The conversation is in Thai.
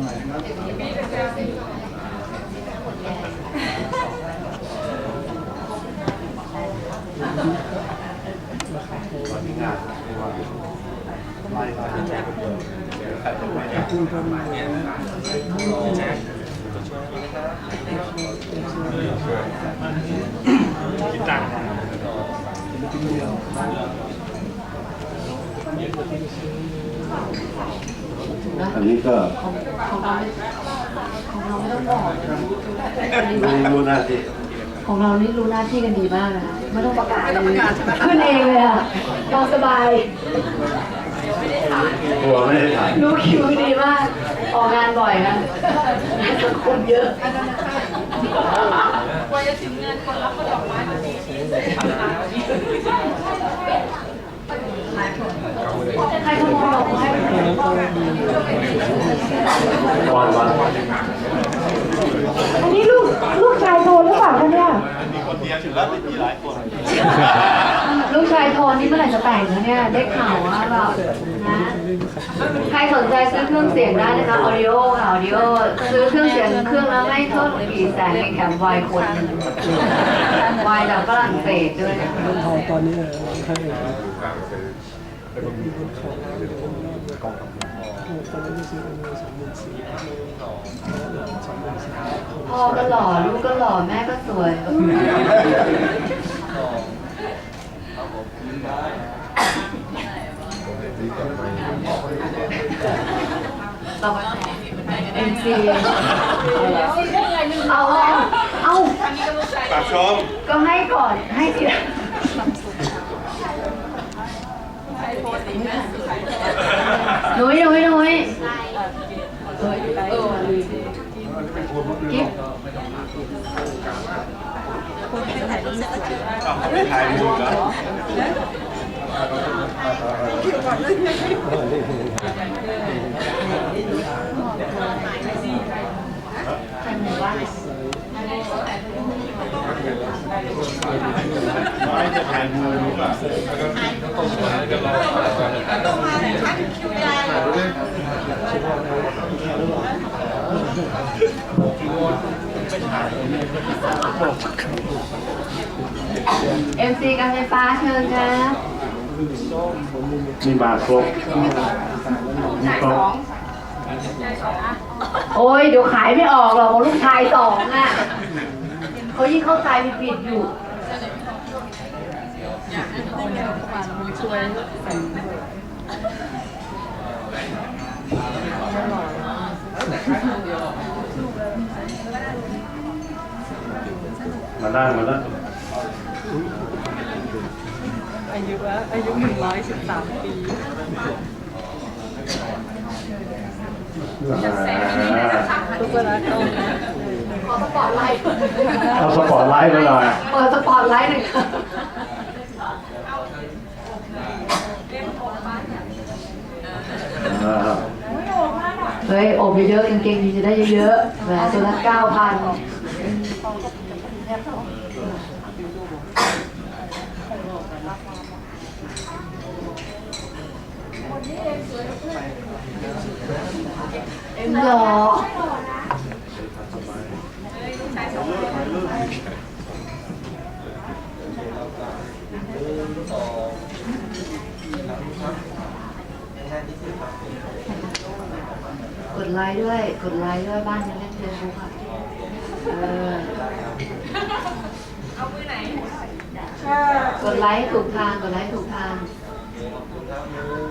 วันนี้งานไม่ว่าไล่มาเดี๋ยวใครจะไม่ได้ คิดตังค์ อันนี้ก็ของเราของเราไม่ต้องบอกไม่รู้หน้าที่ของเรานี่รู้หน้าที่กันดีมากนะคะไม่ต้องประกาศเลยขึ้นเองเลยอะนอนสบายกลัวไม่ได้ถ่ายรู้คิวดีมากออกงานบ่อยนะคนเยอะกว่าจะถึงเงินคนรับก็ดอกไม้แบบนี้ ใครคนมองให้ วันวัน อันนี้ลูกลูกชายโทนหรือเปล่าคะเนี่ย มีคนเดียวถือว่ามีหลายคน ลูกชายโทนนี่เมื่อไหร่จะแต่งนะเนี่ย ได้ข่าวว่าแบบนะใครสนใจซื้อเครื่องเสียงได้นะคะ audio ค่ะ audio ซื้อเครื่องเสียงเครื่องละไม่เท่ากี่แสนมีแถมไวน์คนหนึ่งไวน์จากฝรั่งเศสด้วยนะคะทอง ตอนนี้เลยใช่ตอนนี้ซื้อประมาณสองหมื่นสี่สองหมื่นสี่พ่อก็หล่อลูกก็หล่อแม่ก็สวยต่อไปเอ็นซีเอาเอาเอาปากชมก็ให้ก่อนให้ทีละ นุ้ยหนุ้ยหนุ้ยกิ๊บไม่ถ่ายรูปแล้ว ใครหมู่บ้าน ไม่จะถ่ายมือรู้ป่ะเอ็มซีการไฟฟ้าเชิญครับนี่มาครบนี่ครบโอ้ยเดี๋ยวขายไม่ออกหรอกลูกชายสองอะ เขายิ่งเข้าใจผิดๆอยู่มาได้มาได้อายุแล้วอายุหนึ่งร้อยสิบสามปีทุกเวลาต้องนะข อสปอตไลท์เอาสปอร์ตไลท์มาหน่อยเปิดสปอตไลท์หน่อยค่ะอ่าเฮ้ยโอบเยอะๆกางเกงดีจะได้เยอะๆแหวนตัวละเก้าพันหรอ กดไลค์ด้วย กดไลค์ด้วยบ้านยังเล่นเฟซบุ๊กอะเออเอามือไหนกดไลค์ถูกทาง กดไลค์ถูกทางห